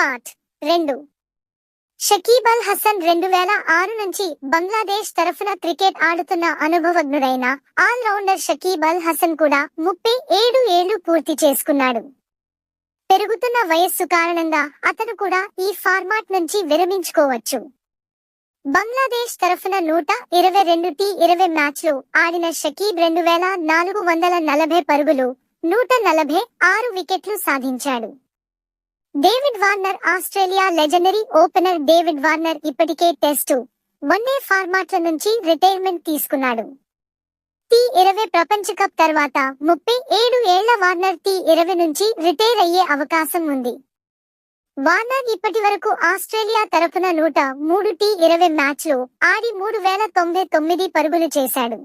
Part రెండు. షకీబ్ అల్ హసన్ రెండు వేల ఆరు నుంచి బంగ్లాదేశ్ తరఫున క్రికెట్ ఆడుతున్న అనుభవజ్ఞుడైన ఆల్ రౌండర్ షకీబ్ అల్ హసన్ కూడా ముప్పై ఏడు ఏళ్ళు పూర్తి చేసుకున్నాడు. పెరుగుతున్న వయస్సు కారణంగా అతను కూడా ఈ ఫార్మాట్ నుంచి విరమించుకోవచ్చు. బంగ్లాదేశ్ తరఫున నూట ఇరవై రెండు టీ ఇరవై మ్యాచ్లు ఆడిన షకీబ్ రెండు వేల నాలుగు వందల నలభై పరుగులు నూట నలభై ఆరు వికెట్లు సాధించాడు. David Warner Australia legendary opener David Warner ఇప్పటికే టెస్టు. వన్డే ఫార్మాట్ల నుంచి రిటైర్మెంట్ తీసుకున్నాడు. టీ ఇరవై ప్రపంచ కప్ తర్వాత ముప్పై ఏడు ఏళ్ళ వార్నర్ టీ ఇరవై నుంచి రిటైర్ అయ్యే అవకాశం ఉంది. వార్నర్ ఇప్పటి వరకు ఆస్ట్రేలియా తరఫున నూట మూడు టీ ఇరవై మ్యాచ్లు ఆడి మూడు వేల తొంభై తొమ్మిది పరుగులు చేశాడు.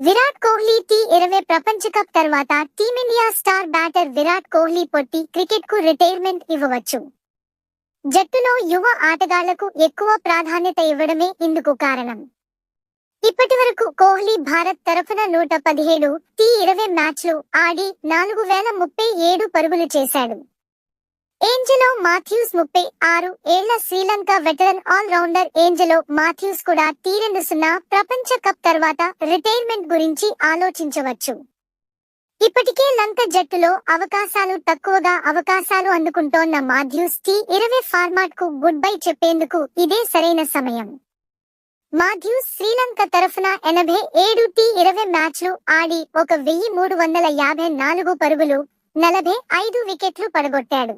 విరాట్ కోహ్లీ టీ ఇరవై ప్రపంచ కప్ తర్వాత team India star batter Virat Kohli పొట్టి క్రికెట్కు రిటైర్మెంట్ ఇవ్వవచ్చు. జట్టులో యువ ఆటగాళ్ళకు ఎక్కువ ప్రాధాన్యత ఇవ్వడమే ఇందుకు కారణం. ఇప్పటి వరకు కోహ్లీ భారత్ తరఫున నూట పదిహేడు టీ ఇరవై మ్యాచ్లు ఆడి నాలుగు వేల ముప్పై ఏడు పరుగులు చేశాడు. ఏంజెలో మాథ్యూస్ ముప్పై ఆరు ఏళ్ళ Sri Lanka veteran all rounder Angelo Mathews కూడా తీరెండు సున్నా ప్రపంచ కప్ తర్వాత రిటైర్మెంట్ గురించి ఆలోచించవచ్చు. ఇప్పటికే లంక జట్టులో అవకాశాలు తక్కువగా అవకాశాలు అందుకుంటోన్న మాథ్యూస్ టీ ఇరవై ఫార్మాట్కు గుడ్ బై చెప్పేందుకు ఇదే సరైన సమయం. మాథ్యూస్ శ్రీలంక తరఫున ఎనభై ఏడు టీ ఇరవై మ్యాచ్లు ఆడి ఒక వెయ్యి మూడు వందల యాభై నాలుగు పరుగులు నలభై ఐదు వికెట్లు పడగొట్టాడు.